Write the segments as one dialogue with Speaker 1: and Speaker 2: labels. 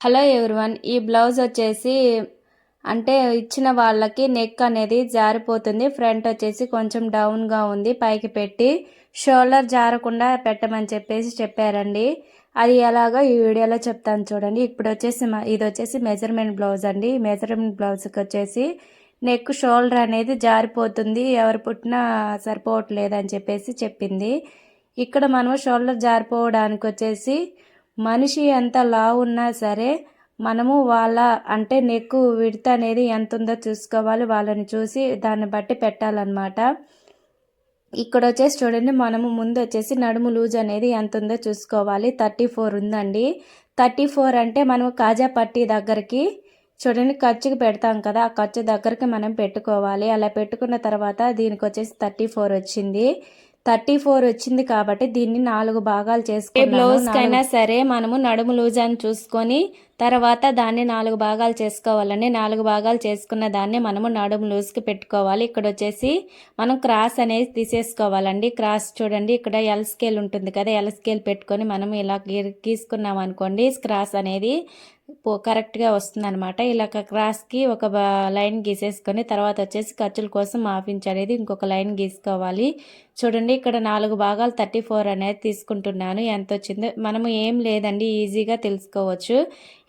Speaker 1: Hello everyone ఈ blouse వచ్చేసి అంటే ఇచ్చిన వాళ్ళకి నెక్ అనేది జారిపోతుంది. ఫ్రంట్ వచ్చేసి కొంచెం డౌన్గా ఉంది. పైకి పెట్టి షోల్డర్ జారకుండా పెట్టమని చెప్పేసి చెప్పారండి. అది ఎలాగో ఈ వీడియోలో చెప్తాను చూడండి. ఇప్పుడు వచ్చేసి ఇది వచ్చేసి మెజర్మెంట్ బ్లౌజ్ అండి. మెజర్మెంట్ బ్లౌజ్కి వచ్చేసి నెక్ షోల్డర్ అనేది జారిపోతుంది. ఎవరు పుట్టినా సరిపోవట్లేదు అని చెప్పేసి చెప్పింది. ఇక్కడ మనం షోల్డర్ జారిపోవడానికి వచ్చేసి మనిషి ఎంత లావు ఉన్నా సరే మనము వాళ్ళ అంటే నెక్కు విడత అనేది ఎంత ఉందో చూసుకోవాలి. వాళ్ళని చూసి దాన్ని బట్టి పెట్టాలన్నమాట. ఇక్కడ వచ్చేసి చూడండి మనము ముందు వచ్చేసి నడుము లూజ్ అనేది ఎంత ఉందో చూసుకోవాలి. థర్టీ ఫోర్ ఉందండి. థర్టీ ఫోర్ అంటే మనము కాజా పట్టి దగ్గరికి చూడండి ఖర్చుకి పెడతాం కదా ఆ ఖర్చు దగ్గరికి మనం పెట్టుకోవాలి. అలా పెట్టుకున్న తర్వాత దీనికి వచ్చేసి థర్టీ ఫోర్ వచ్చింది. థర్టీ ఫోర్ వచ్చింది కాబట్టి దీన్ని నాలుగు భాగాలు చేసుకుని బ్లౌజ్ కైనా సరే మనము నడుము లూజ్ అని చూసుకొని తర్వాత దాన్ని నాలుగు భాగాలు చేసుకోవాలండి. నాలుగు భాగాలు చేసుకున్న దాన్ని మనము నడుము లూజ్కి పెట్టుకోవాలి. ఇక్కడ వచ్చేసి మనం క్రాస్ అనేది తీసేసుకోవాలండి. క్రాస్ చూడండి ఇక్కడ ఎల్ స్కేల్ ఉంటుంది కదా ఎల్ స్కేల్ పెట్టుకొని మనం ఇలా గీసుకున్నాం అనుకోండి క్రాస్ అనేది కరెక్ట్గా వస్తుందన్నమాట. ఇలా క్రాస్కి ఒక లైన్ గీసేసుకొని తర్వాత వచ్చేసి ఖర్చుల కోసం హాఫ్ ఇంచ్ అనేది ఇంకొక లైన్ గీసుకోవాలి. చూడండి ఇక్కడ నాలుగు భాగాలు థర్టీ ఫోర్ అనేది తీసుకుంటున్నాను. ఎంత వచ్చిందో మనము ఏం లేదండి ఈజీగా తెలుసుకోవచ్చు.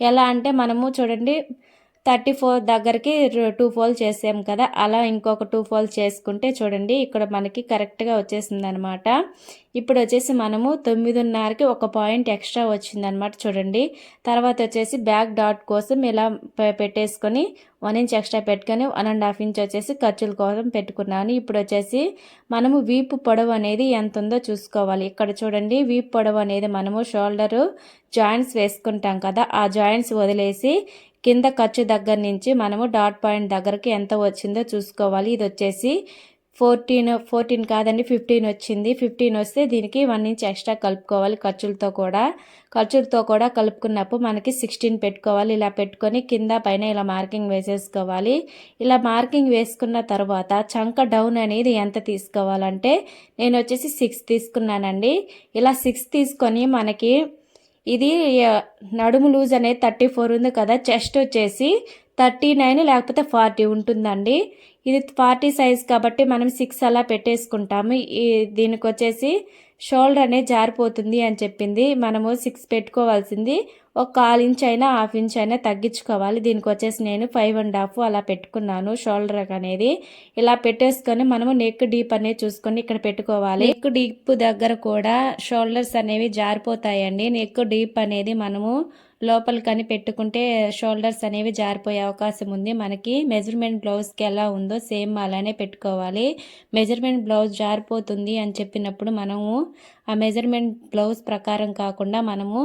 Speaker 1: ఎలా అంటే మనము చూడండి థర్టీ ఫోర్ దగ్గరికి టూ ఫోల్ చేసాం కదా? అలా ఇంకొక టూ ఫోల్ చేసుకుంటే చూడండి ఇక్కడ మనకి కరెక్ట్గా వచ్చేసింది అనమాట ఇప్పుడు వచ్చేసి మనము తొమ్మిదిన్నరకి ఒక పాయింట్ ఎక్స్ట్రా వచ్చిందనమాట చూడండి. తర్వాత వచ్చేసి బ్యాక్ డాట్ కోసం ఇలా పెట్టేసుకొని వన్ ఇంచ్ ఎక్స్ట్రా పెట్టుకొని వన్ అండ్ హాఫ్ ఇంచ్ వచ్చేసి ఖర్చుల కోసం పెట్టుకున్నాను. ఇప్పుడు వచ్చేసి మనము వీపు పొడవు అనేది ఎంత ఉందో చూసుకోవాలి. ఇక్కడ చూడండి వీపు పొడవు అనేది మనము షోల్డరు జాయింట్స్ వేసుకుంటాం కదా ఆ జాయింట్స్ వదిలేసి కింద ఖర్చు దగ్గర నుంచి మనము డాట్ పాయింట్ దగ్గరకి ఎంత వచ్చిందో చూసుకోవాలి. ఇది వచ్చేసి ఫోర్టీన్ ఫోర్టీన్ కాదండి ఫిఫ్టీన్ వచ్చింది. ఫిఫ్టీన్ వస్తే దీనికి వన్ ఇంచ్ ఎక్స్ట్రా కలుపుకోవాలి ఖర్చులతో కూడా. ఖర్చులతో కూడా కలుపుకున్నప్పుడు మనకి సిక్స్టీన్ పెట్టుకోవాలి. ఇలా పెట్టుకొని కింద పైన ఇలా మార్కింగ్ వేసేసుకోవాలి. ఇలా మార్కింగ్ వేసుకున్న తర్వాత చంక డౌన్ అనేది ఎంత తీసుకోవాలంటే నేను వచ్చేసి సిక్స్ తీసుకున్నానండి. ఇలా సిక్స్ తీసుకొని మనకి ఇది నడుము లూజ్ అనేది థర్టీ ఫోర్ ఉంది కదా చెస్ట్ వచ్చేసి థర్టీ నైన్ లేకపోతే ఫార్టీ ఉంటుందండి. ఇది ఫార్టీ సైజ్ కాబట్టి మనం సిక్స్ అలా పెట్టేసుకుంటాము. ఈ దీనికి వచ్చేసి షోల్డర్ అనేది జారిపోతుంది అని చెప్పింది. మనము సిక్స్ పెట్టుకోవాల్సింది. ఒక కాల్ ఇంచ్ అయినా హాఫ్ ఇంచ్ అయినా తగ్గించుకోవాలి. దీనికి వచ్చేసి నేను ఫైవ్ అండ్ హాఫ్ అలా పెట్టుకున్నాను షోల్డర్ అనేది. ఇలా పెట్టేసుకొని మనము నెక్ డీప్ అనేది చూసుకొని ఇక్కడ పెట్టుకోవాలి. నెక్ డీప్ దగ్గర కూడా షోల్డర్స్ అనేవి జారిపోతాయండి. నెక్ డీప్ అనేది మనము లోపలికని పెట్టుకుంటే షోల్డర్స్ అనేవి జారిపోయే అవకాశం ఉంది. మనకి మెజర్మెంట్ బ్లౌజ్కి ఎలా ఉందో సేమ్ అలానే పెట్టుకోవాలి. మెజర్మెంట్ బ్లౌజ్ జారిపోతుంది అని చెప్పినప్పుడు మనము ఆ మెజర్మెంట్ బ్లౌజ్ ప్రకారం కాకుండా మనము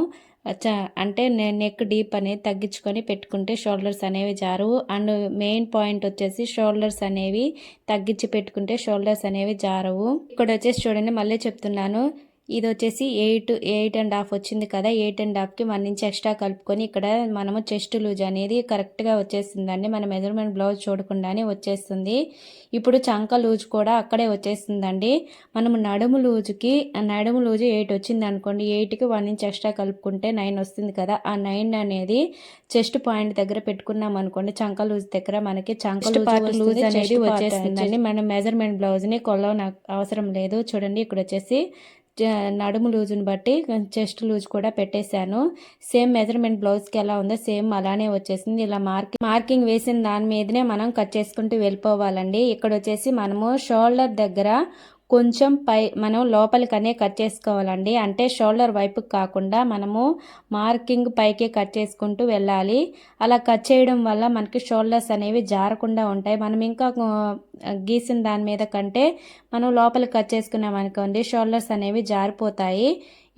Speaker 1: అంటే నెక్ డీప్ అనేది తగ్గించుకొని పెట్టుకుంటే షోల్డర్స్ అనేవి జారు అండ్ మెయిన్ పాయింట్ వచ్చేసి షోల్డర్స్ అనేవి తగ్గించి పెట్టుకుంటే షోల్డర్స్ అనేవి జారవు. ఇక్కడ వచ్చేసి చూడండి మళ్ళీ చెప్తున్నాను. ఇది వచ్చేసి ఎయిట్ ఎయిట్ అండ్ హాఫ్ వచ్చింది కదా ఎయిట్ అండ్ హాఫ్కి వన్ ఇంచ్ ఎక్స్ట్రా కలుపుకొని ఇక్కడ మనము చెస్ట్ లూజ్ అనేది కరెక్ట్గా వచ్చేస్తుందండి. మన మెజర్మెంట్ బ్లౌజ్ చూడకుండానే వచ్చేస్తుంది. ఇప్పుడు చంక లూజ్ కూడా అక్కడే వచ్చేస్తుందండి. మనము నడుము లూజుకి నడుము లూజు ఎయిట్ వచ్చింది అనుకోండి ఎయిట్కి వన్ ఇంచ్ ఎక్స్ట్రా కలుపుకుంటే నైన్ వస్తుంది కదా ఆ నైన్ అనేది చెస్ట్ పాయింట్ దగ్గర పెట్టుకున్నాం అనుకోండి చంక లూజ్ దగ్గర మనకి చంక లూజ్ అనేది వచ్చేస్తుందండి. మనం మెజర్మెంట్ బ్లౌజ్ని కొలవ అవసరం లేదు. చూడండి ఇక్కడ వచ్చేసి నడుము లూజుని బట్టి చెస్ట్ లూజ్ కూడా పెట్టేశాను. సేమ్ మెజర్మెంట్ బ్లౌజ్కి ఎలా ఉందో సేమ్ అలానే వచ్చేసింది. ఇలా మార్కింగ్ మార్కింగ్ వేసిన దాని మీదనే మనం కట్ చేసుకుంటూ వెళ్ళిపోవాలండి. ఇక్కడ వచ్చేసి మనము షోల్డర్ దగ్గర కొంచెం పై మనం లోపలికనే కట్ చేసుకోవాలండి. అంటే షోల్డర్ వైపుకి కాకుండా మనము మార్కింగ్ పైకి కట్ చేసుకుంటూ వెళ్ళాలి. అలా కట్ చేయడం వల్ల మనకి షోల్డర్స్ అనేవి జారకుండా ఉంటాయి. మనం ఇంకా గీసిన దాని మీద కంటే మనం లోపలికి కట్ చేసుకున్నాం అనుకోండి షోల్డర్స్ అనేవి జారిపోతాయి.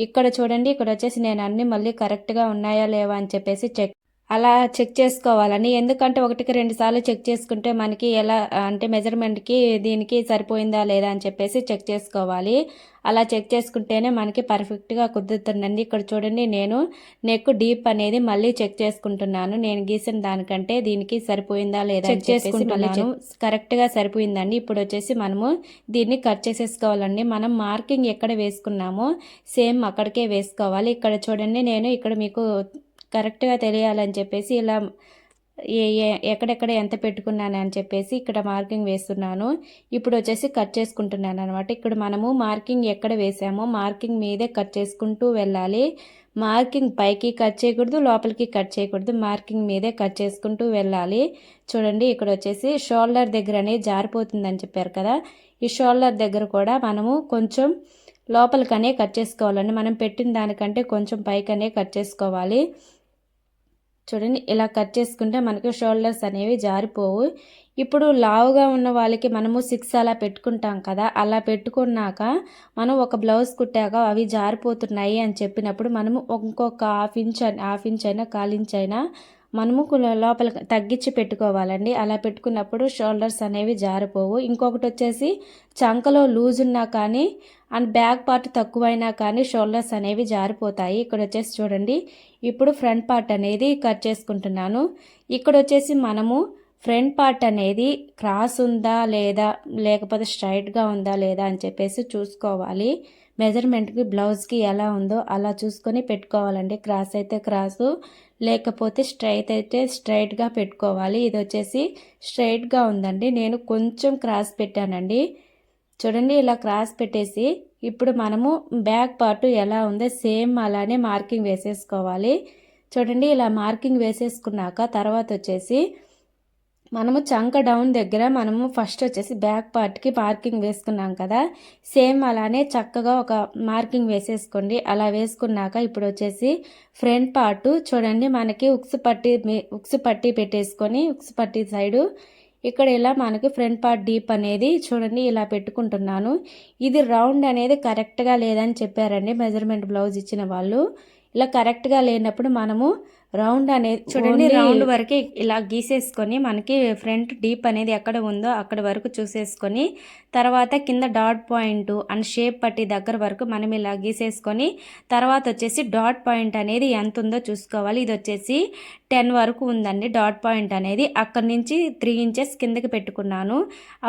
Speaker 1: ఇక్కడ చూడండి ఇక్కడ వచ్చేసి నేను అన్ని మళ్ళీ కరెక్ట్గా ఉన్నాయా లేవా అని చెప్పేసి చెక్ అలా చెక్ చేసుకోవాలని. ఎందుకంటే ఒకటికి రెండు సార్లు చెక్ చేసుకుంటే మనకి ఎలా అంటే మెజర్మెంట్కి దీనికి సరిపోయిందా లేదా అని చెప్పేసి చెక్ చేసుకోవాలి. అలా చెక్ చేసుకుంటేనే మనకి పర్ఫెక్ట్గా కుదురుతుందండి. ఇక్కడ చూడండి నేను నెక్ డీప్ అనేది మళ్ళీ చెక్ చేసుకుంటున్నాను. నేను గీసిన దానికంటే దీనికి సరిపోయిందా లేదా చెక్ చేసుకుంటున్నాను. కరెక్ట్గా సరిపోయిందండి. ఇప్పుడు వచ్చేసి మనము దీన్ని కట్ చేసేసుకోవాలండి. మనం మార్కింగ్ ఎక్కడ వేసుకున్నామో సేమ్ అక్కడికే వేసుకోవాలి. ఇక్కడ చూడండి నేను ఇక్కడ మీకు కరెక్ట్గా తెలియాలని చెప్పేసి ఇలా ఏ ఎక్కడెక్కడ ఎంత పెట్టుకున్నాను అని చెప్పేసి ఇక్కడ మార్కింగ్ వేస్తున్నాను. ఇప్పుడు వచ్చేసి కట్ చేసుకుంటున్నాను అనమాట ఇక్కడ మనము మార్కింగ్ ఎక్కడ వేసామో మార్కింగ్ మీదే కట్ చేసుకుంటూ వెళ్ళాలి. మార్కింగ్ పైకి కట్ చేయకూడదు లోపలికి కట్ చేయకూడదు. మార్కింగ్ మీదే కట్ చేసుకుంటూ వెళ్ళాలి. చూడండి ఇక్కడ వచ్చేసి షోల్డర్ దగ్గర అనేది జారిపోతుందని చెప్పారు కదా. ఈ షోల్డర్ దగ్గర కూడా మనము కొంచెం లోపలికనే కట్ చేసుకోవాలండి. మనం పెట్టిన దానికంటే కొంచెం పైకనే కట్ చేసుకోవాలి. చూడండి ఇలా కట్ చేసుకుంటే మనకి షోల్డర్స్ అనేవి జారిపోవు. ఇప్పుడు లావుగా ఉన్న వాళ్ళకి మనము సిక్స్ అలా పెట్టుకుంటాం కదా అలా పెట్టుకున్నాక మనం ఒక బ్లౌజ్ కుట్టాక అవి జారిపోతున్నాయి అని చెప్పినప్పుడు మనము ఇంకొక హాఫ్ ఇంచ్ హాఫ్ ఇంచ్ అయినా కాల్ ఇంచ్ అయినా మనము లోపల తగ్గించి పెట్టుకోవాలండి. అలా పెట్టుకున్నప్పుడు షోల్డర్స్ అనేవి జారిపోవు. ఇంకొకటి వచ్చేసి చంకలో లూజ్ ఉన్నా కానీ అండ్ బ్యాక్ పార్ట్ తక్కువైనా కానీ షోల్డర్స్ అనేవి జారిపోతాయి. ఇక్కడ వచ్చేసి చూడండి. ఇప్పుడు ఫ్రంట్ పార్ట్ అనేది కట్ చేసుకుంటున్నాను. ఇక్కడ వచ్చేసి మనము ఫ్రంట్ పార్ట్ అనేది క్రాస్ ఉందా లేదా లేకపోతే స్ట్రైట్గా ఉందా లేదా అని చెప్పేసి చూసుకోవాలి. మెజర్మెంట్కి బ్లౌజ్కి ఎలా ఉందో అలా చూసుకొని పెట్టుకోవాలండి. క్రాస్ అయితే క్రాసు లేకపోతే స్ట్రైట్ అయితే స్ట్రైట్గా పెట్టుకోవాలి. ఇది వచ్చేసి స్ట్రైట్గా ఉందండి. నేను కొంచెం క్రాస్ పెట్టానండి. చూడండి ఇలా క్రాస్ పెట్టేసి ఇప్పుడు మనము బ్యాక్ పార్ట్ ఎలా ఉందో సేమ్ అలానే మార్కింగ్ వేసేసుకోవాలి. చూడండి ఇలా మార్కింగ్ వేసేసుకున్నాక తర్వాత వచ్చేసి మనము చంక డౌన్ దగ్గర మనము ఫస్ట్ వచ్చేసి బ్యాక్ పార్ట్కి మార్కింగ్ వేసుకున్నాం కదా. సేమ్ అలానే చక్కగా ఒక మార్కింగ్ వేసేసుకోండి. అలా వేసుకున్నాక ఇప్పుడు వచ్చేసి ఫ్రంట్ పార్ట్ చూడండి మనకి ఉక్స్ పట్టి ఉక్స్ పట్టి పెట్టేసుకొని ఉక్స్ పట్టి సైడు ఇక్కడ ఇలా మనకి ఫ్రంట్ పార్ట్ డీప్ అనేది చూడండి ఇలా పెట్టుకుంటున్నాను. ఇది రౌండ్ అనేది కరెక్ట్గా లేదని చెప్పారండి మెజర్మెంట్ బ్లౌజ్ ఇచ్చిన వాళ్ళు. ఇలా కరెక్ట్గా లేనప్పుడు మనము రౌండ్ అనేది చూడండి రౌండ్ వరకు ఇలా గీసేసుకొని మనకి ఫ్రంట్ డీప్ అనేది ఎక్కడ ఉందో అక్కడ వరకు చూసేసుకొని తర్వాత కింద డాట్ పాయింట్ అండ్ షేప్ పట్టి దగ్గర వరకు మనం ఇలా గీసేసుకొని తర్వాత వచ్చేసి డాట్ పాయింట్ అనేది ఎంత ఉందో చూసుకోవాలి. ఇది వచ్చేసి టెన్ వరకు ఉందండి డాట్ పాయింట్ అనేది. అక్కడి నుంచి త్రీ ఇంచెస్ కిందకి పెట్టుకున్నాను.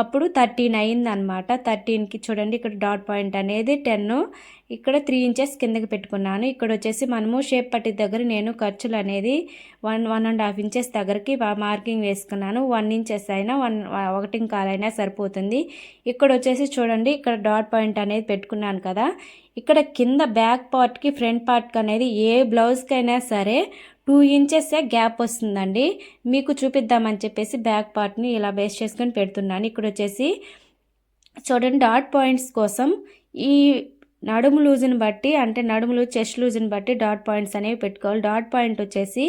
Speaker 1: అప్పుడు థర్టీన్ అయింది అనమాట థర్టీన్కి చూడండి ఇక్కడ డాట్ పాయింట్ అనేది టెన్. ఇక్కడ త్రీ ఇంచెస్ కిందకి పెట్టుకున్నాను. ఇక్కడ వచ్చేసి మనము షేప్ పట్టి దగ్గర నేను ఖర్చులు అనేది one one and half inches దగ్గరికి మార్కింగ్ వేసుకున్నాను. వన్ ఇంచెస్ అయినా వన్ ఒకటి కాలైనా సరిపోతుంది. ఇక్కడ వచ్చేసి చూడండి ఇక్కడ డాట్ పాయింట్ అనేది పెట్టుకున్నాను కదా. ఇక్కడ కింద బ్యాక్ పార్ట్కి ఫ్రంట్ పార్ట్కి అనేది ఏ బ్లౌజ్కైనా సరే టూ ఇంచెసే గ్యాప్ వస్తుందండి. మీకు చూపిద్దామని చెప్పేసి బ్యాక్ పార్ట్ని ఇలా బేస్ చేసుకొని పెడుతున్నాను. ఇక్కడ వచ్చేసి చూడండి డాట్ పాయింట్స్ కోసం ఈ నడుము లూజ్ని బట్టి అంటే నడుములు చెస్ట్ లూజుని బట్టి డాట్ పాయింట్స్ అనేవి పెట్టుకోవాలి. డాట్ పాయింట్ వచ్చేసి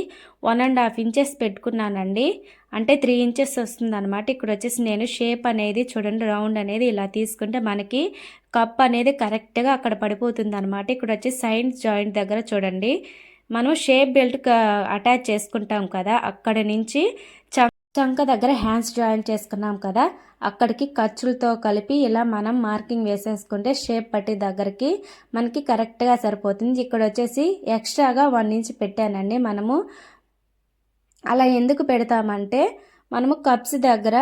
Speaker 1: వన్ అండ్ హాఫ్ ఇంచెస్ పెట్టుకున్నానండి. అంటే త్రీ ఇంచెస్ వస్తుందన్నమాట. ఇక్కడ వచ్చేసి నేను షేప్ అనేది చూడండి రౌండ్ అనేది ఇలా తీసుకుంటే మనకి కప్ అనేది కరెక్ట్గా అక్కడ పడిపోతుంది అనమాట ఇక్కడ వచ్చి సైన్స్ జాయింట్ దగ్గర చూడండి. మనం షేప్ బెల్ట్ అటాచ్ చేసుకుంటాం కదా అక్కడ నుంచి చంక దగ్గర హ్యాండ్స్ జాయిన్ చేసుకున్నాం కదా అక్కడికి ఖర్చులతో కలిపి ఇలా మనం మార్కింగ్ వేసేసుకుంటే షేప్ పట్టి దగ్గరికి మనకి కరెక్ట్గా సరిపోతుంది. ఇక్కడ వచ్చేసి ఎక్స్ట్రాగా వన్ ఇంచ్ పెట్టానండి మనము. అలా ఎందుకు పెడతామంటే మనము కప్స్ దగ్గర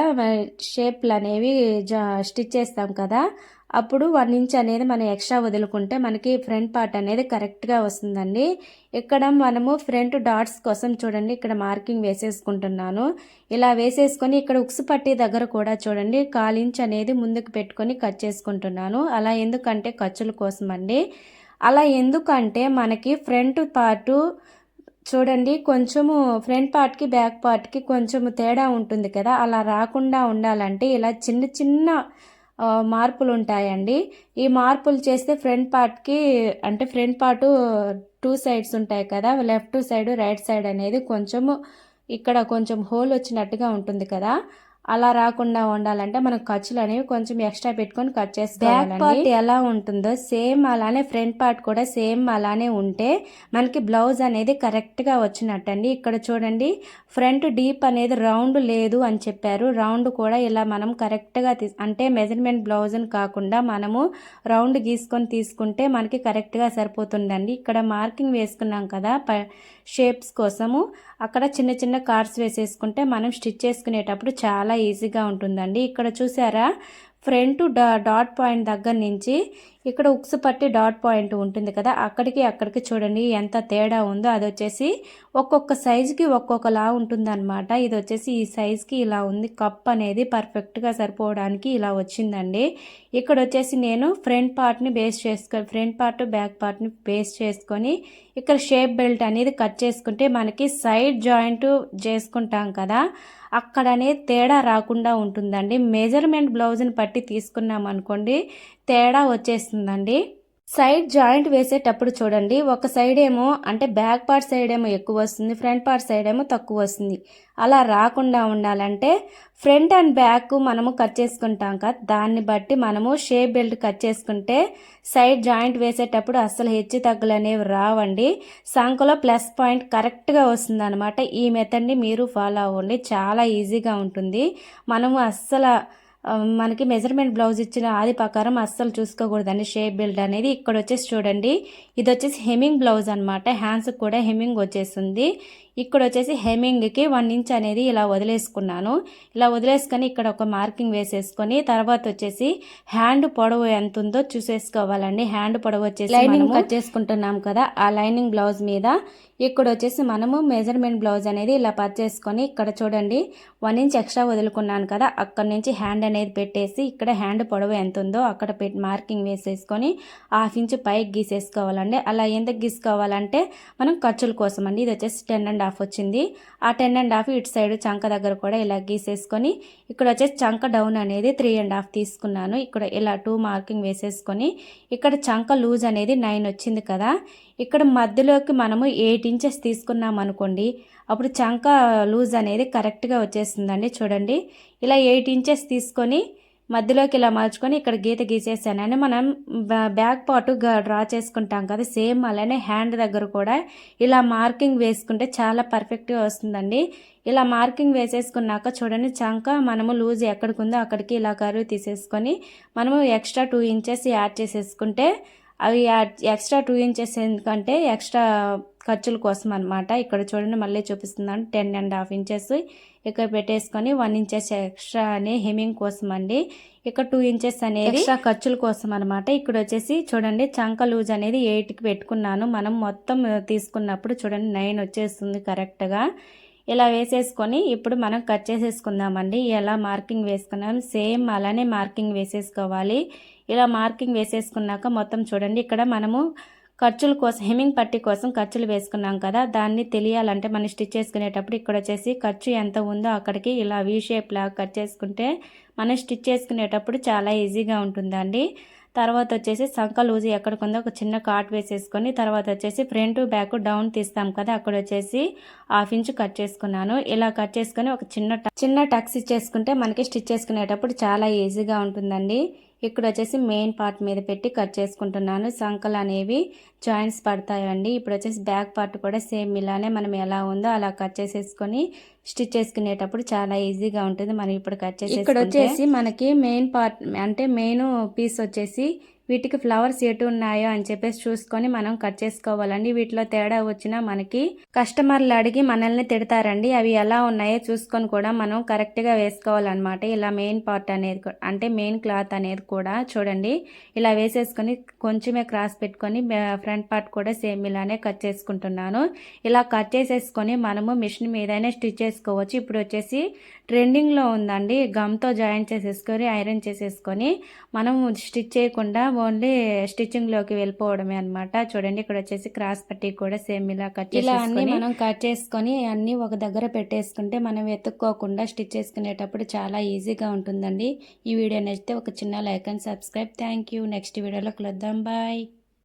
Speaker 1: షేప్లు అనేవి జా స్టిచ్ చేస్తాం కదా అప్పుడు వన్ ఇంచ్ అనేది మనం ఎక్స్ట్రా వదులుకుంటే మనకి ఫ్రంట్ పార్ట్ అనేది కరెక్ట్గా వస్తుందండి. ఇక్కడ మనము ఫ్రంట్ డాట్స్ కోసం చూడండి ఇక్కడ మార్కింగ్ వేసేసుకుంటున్నాను. ఇలా వేసేసుకొని ఇక్కడ ఉక్సు పట్టి దగ్గర కూడా చూడండి కాల్ ఇంచ్ అనేది ముందుకు పెట్టుకొని కట్ చేసుకుంటున్నాను. అలా ఎందుకంటే ఖర్చుల కోసం అండి. అలా ఎందుకంటే మనకి ఫ్రంట్ పార్టు చూడండి కొంచెము ఫ్రంట్ పార్ట్కి బ్యాక్ పార్ట్కి కొంచెము తేడా ఉంటుంది కదా అలా రాకుండా ఉండాలంటే ఇలా చిన్న చిన్న మార్పులు ఉంటాయండి ఈ మార్పులు చేస్తే ఫ్రంట్ పార్ట్కి అంటే ఫ్రంట్ పార్ట్ టూ సైడ్స్ ఉంటాయి కదా లెఫ్ట్ సైడ్ రైట్ సైడ్ అనేది కొంచెము ఇక్కడ కొంచెం హోల్ వచ్చినట్టుగా ఉంటుంది కదా. అలా రాకుండా ఉండాలంటే మనకు ఖర్చులు అనేవి కొంచెం ఎక్స్ట్రా పెట్టుకొని కట్ చేసుకోవాలి బ్యాక్ పార్ట్ ఎలా ఉంటుందో సేమ్ అలానే ఫ్రంట్ పార్ట్ కూడా సేమ్ అలానే ఉంటే మనకి బ్లౌజ్ అనేది కరెక్ట్గా వచ్చినట్టండి. ఇక్కడ చూడండి ఫ్రంట్ డీప్ అనేది రౌండ్ లేదు అని చెప్పారు. రౌండ్ కూడా ఇలా మనం కరెక్ట్గా అంటే మెజర్మెంట్ బ్లౌజ్ని కాకుండా మనము రౌండ్ గీసుకొని తీసుకుంటే మనకి కరెక్ట్గా సరిపోతుందండి. ఇక్కడ మార్కింగ్ వేసుకున్నాం కదా షేప్స్ కోసము అక్కడ చిన్న చిన్న కార్డ్స్ వేసేసుకుంటే మనం స్టిచ్ చేసుకునేటప్పుడు చాలా ఈజీగా ఉంటుందండి. ఇక్కడ చూసారా? ఫ్రంట్ డా డాట్ పాయింట్ దగ్గర నుంచి ఇక్కడ ఉక్స్ పట్టి డాట్ పాయింట్ ఉంటుంది కదా అక్కడికి అక్కడికి చూడండి ఎంత తేడా ఉందో. అది వచ్చేసి ఒక్కొక్క సైజుకి ఒక్కొక్కలా ఉంటుంది అనమాట ఇది వచ్చేసి ఈ సైజుకి ఇలా ఉంది. కప్ అనేది పర్ఫెక్ట్గా సరిపోవడానికి ఇలా వచ్చిందండి. ఇక్కడ వచ్చేసి నేను ఫ్రంట్ పార్ట్ని బేస్ చేసుకొని ఫ్రంట్ పార్ట్ బ్యాక్ పార్ట్ని బేస్ చేసుకొని ఇక్కడ షేప్ బెల్ట్ అనేది కట్ చేసుకుంటే మనకి సైడ్ జాయింట్ చేసుకుంటాం కదా అక్కడ అనేది తేడా రాకుండా ఉంటుందండి. మెజర్మెంట్ బ్లౌజ్ని పట్టి తీసుకున్నాం అనుకోండి తేడా వచ్చేస్తుందండి. సైడ్ జాయింట్ వేసేటప్పుడు చూడండి ఒక సైడ్ ఏమో అంటే బ్యాక్ పార్ట్ సైడ్ ఏమో ఎక్కువ వస్తుంది ఫ్రంట్ పార్ట్ సైడ్ ఏమో తక్కువ వస్తుంది. అలా రాకుండా ఉండాలంటే ఫ్రంట్ అండ్ బ్యాక్ మనము కట్ చేసుకుంటాం కదా దాన్ని బట్టి మనము షేప్ బెల్ట్ కట్ చేసుకుంటే సైడ్ జాయింట్ వేసేటప్పుడు అస్సలు హెచ్చు తగ్గులు అనేవి రావండి. సంఖలో ప్లస్ పాయింట్ కరెక్ట్గా వస్తుంది అనమాట ఈ మెథడ్ని మీరు ఫాలో అవ్వండి చాలా ఈజీగా ఉంటుంది. మనము అస్సలు మనకి మెజర్మెంట్ బ్లౌజ్ ఇచ్చిన ఆది ప్రకారం అస్సలు చూసుకోకూడదండి. షేప్ బిల్డ్ అనేది ఇక్కడ వచ్చేసి చూడండి. ఇది వచ్చేసి హెమింగ్ బ్లౌజ్ అనమాట హ్యాండ్స్కి కూడా హెమింగ్ వచ్చేసింది ఇక్కడ వచ్చేసి హెమింగ్కి వన్ ఇంచ్ అనేది ఇలా వదిలేసుకున్నాను. ఇలా వదిలేసుకొని ఇక్కడ ఒక మార్కింగ్ వేసేసుకొని తర్వాత వచ్చేసి హ్యాండ్ పొడవు ఎంత ఉందో చూసేసుకోవాలండి. హ్యాండ్ పొడవు వచ్చేసి లైనింగ్ కట్ చేసుకుంటున్నాం కదా ఆ లైనింగ్ బ్లౌజ్ మీద. ఇక్కడ వచ్చేసి మనము మెజర్మెంట్ బ్లౌజ్ అనేది ఇలా చేసుకొని ఇక్కడ చూడండి వన్ ఇంచ్ ఎక్స్ట్రా వదులుకున్నాను కదా అక్కడ నుంచి హ్యాండ్ అనేది పెట్టేసి ఇక్కడ హ్యాండ్ పొడవు ఎంత ఉందో అక్కడ పెట్టి మార్కింగ్ వేసేసుకొని హాఫ్ ఇంచ్ పైకి గీసేసుకోవాలండి. అలా ఎందుకు గీసుకోవాలంటే మనం ఖర్చుల కోసం అండి ఇది వచ్చేసి టెన్ అండ్ హాఫ్ వచ్చింది. ఆ టెన్ అండ్ హాఫ్ ఇటు సైడ్ చంక దగ్గర కూడా ఇలా గీసేసుకొని ఇక్కడ వచ్చేసి చంక డౌన్ అనేది త్రీ అండ్ హాఫ్ తీసుకున్నాను. ఇక్కడ ఇలా టూ మార్కింగ్ వేసేసుకొని ఇక్కడ చంక లూజ్ అనేది నైన్ వచ్చింది కదా. ఇక్కడ మధ్యలోకి మనము ఎయిట్ ఇంచెస్ తీసుకున్నాం అనుకోండి అప్పుడు చంక లూజ్ అనేది కరెక్ట్గా వచ్చేసిందండి చూడండి ఇలా ఎయిట్ ఇంచెస్ తీసుకొని మధ్యలోకి ఇలా మార్చుకొని ఇక్కడ గీత గీసేసానని మనం బ్యాక్ పార్ట్ డ్రా చేసుకుంటాం కదా సేమ్ అలానే హ్యాండ్ దగ్గర కూడా ఇలా మార్కింగ్ వేసుకుంటే చాలా పర్ఫెక్ట్గా వస్తుందండి. ఇలా మార్కింగ్ వేసేసుకున్నాక చూడండి చంక మనము లూజ్ ఎక్కడికి ఉందో అక్కడికి ఇలా కరువు తీసేసుకొని మనము ఎక్స్ట్రా టూ ఇంచెస్ యాడ్ చేసేసుకుంటే అవి యాడ్ ఎక్స్ట్రా టూ ఇంచెస్ ఎందుకంటే ఎక్స్ట్రా ఖర్చుల కోసం అనమాట ఇక్కడ చూడండి మళ్ళీ చూపిస్తున్నాను. టెన్ అండ్ హాఫ్ ఇంచెస్ ఇక్కడ పెట్టేసుకొని వన్ ఇంచెస్ ఎక్స్ట్రా అనే హెమింగ్ కోసం అండి. ఇక్కడ టూ ఇంచెస్ అనేది ఎక్స్ట్రా ఖర్చుల కోసం అనమాట ఇక్కడ వచ్చేసి చూడండి చంక లూజ్ అనేది ఎయిట్కి పెట్టుకున్నాను. మనం మొత్తం తీసుకున్నప్పుడు చూడండి నైన్ వచ్చేస్తుంది కరెక్ట్గా ఇలా వేసేసుకొని ఇప్పుడు మనం కట్ చేసేసుకుందామండి. ఎలా మార్కింగ్ వేసుకున్నాం? సేమ్ అలానే మార్కింగ్ వేసేసుకోవాలి. ఇలా మార్కింగ్ వేసేసుకున్నాక మొత్తం చూడండి. ఇక్కడ మనము ఖర్చుల కోసం హెమింగ్ పట్టి కోసం ఖర్చులు వేసుకున్నాం కదా దాన్ని తెలియాలంటే మనం స్టిచ్ చేసుకునేటప్పుడు ఇక్కడ వచ్చేసి ఖర్చు ఎంత ఉందో అక్కడికి ఇలా వీ షేప్ లాగా కట్ చేసుకుంటే మనం స్టిచ్ చేసుకునేటప్పుడు చాలా ఈజీగా ఉంటుందండి. తర్వాత వచ్చేసి సంక లూజీ ఎక్కడికుందో ఒక చిన్న కాట్ వేసేసుకొని తర్వాత వచ్చేసి ఫ్రంట్ బ్యాక్ డౌన్ తీస్తాం కదా అక్కడ వచ్చేసి హాఫ్ ఇంచ్ కట్ చేసుకున్నాను. ఇలా కట్ చేసుకొని ఒక చిన్న చిన్న టక్స్ ఇచ్చేసుకుంటే మనకి స్టిచ్ చేసుకునేటప్పుడు చాలా ఈజీగా ఉంటుందండి. ఇక్కడ వచ్చేసి మెయిన్ పార్ట్ మీద పెట్టి కట్ చేసుకుంటున్నాను. సంకలు అనేవి జాయింట్స్ పడతాయండి. ఇప్పుడు వచ్చేసి బ్యాక్ పార్ట్ కూడా సేమ్ ఇలానే మనం ఎలా ఉందో అలా కట్ చేసేసుకొని స్టిచ్ చేసుకునేటప్పుడు చాలా ఈజీగా ఉంటుంది. మనం ఇప్పుడు కట్ చేసి ఇక్కడ వచ్చేసి మనకి మెయిన్ పార్ట్ అంటే మెయిన్ పీస్ వచ్చేసి వీటికి ఫ్లవర్స్ ఎటు ఉన్నాయో అని చెప్పేసి చూసుకొని మనం కట్ చేసుకోవాలండి. వీటిలో తేడా వచ్చినా మనకి కస్టమర్లు అడిగి మనల్ని తిడతారండి. అవి ఎలా ఉన్నాయో చూసుకొని కూడా మనం కరెక్ట్గా వేసుకోవాలన్నమాట. ఇలా మెయిన్ పార్ట్ అనేది అంటే మెయిన్ క్లాత్ అనేది కూడా చూడండి. ఇలా వేసేసుకొని కొంచెమే క్రాస్ పెట్టుకొని ఫ్రంట్ పార్ట్ కూడా సేమ్ ఇలానే కట్ చేసుకుంటున్నాను. ఇలా కట్ చేసేసుకొని మనము మిషన్ మీదనే స్టిచ్ చేసుకోవచ్చు. ఇప్పుడు వచ్చేసి ట్రెండింగ్లో ఉందండి. గమ్తో జాయిన్ చేసేసుకొని ఐరన్ చేసేసుకొని మనం స్టిచ్ చేయకుండా ఓన్లీ స్టిచ్చింగ్లోకి వెళ్ళిపోవడమే అనమాట చూడండి ఇక్కడ వచ్చేసి క్రాస్ పట్టి కూడా సేమ్ ఇలా కట్ ఇలా అన్ని మనం కట్ చేసుకొని అన్ని ఒక దగ్గర పెట్టేసుకుంటే మనం వెతుక్కోకుండా స్టిచ్ చేసుకునేటప్పుడు చాలా ఈజీగా ఉంటుందండి. ఈ వీడియో నచ్చితే ఒక చిన్న like and subscribe. Thank you next వీడియోలో కలుద్దాం. బాయ్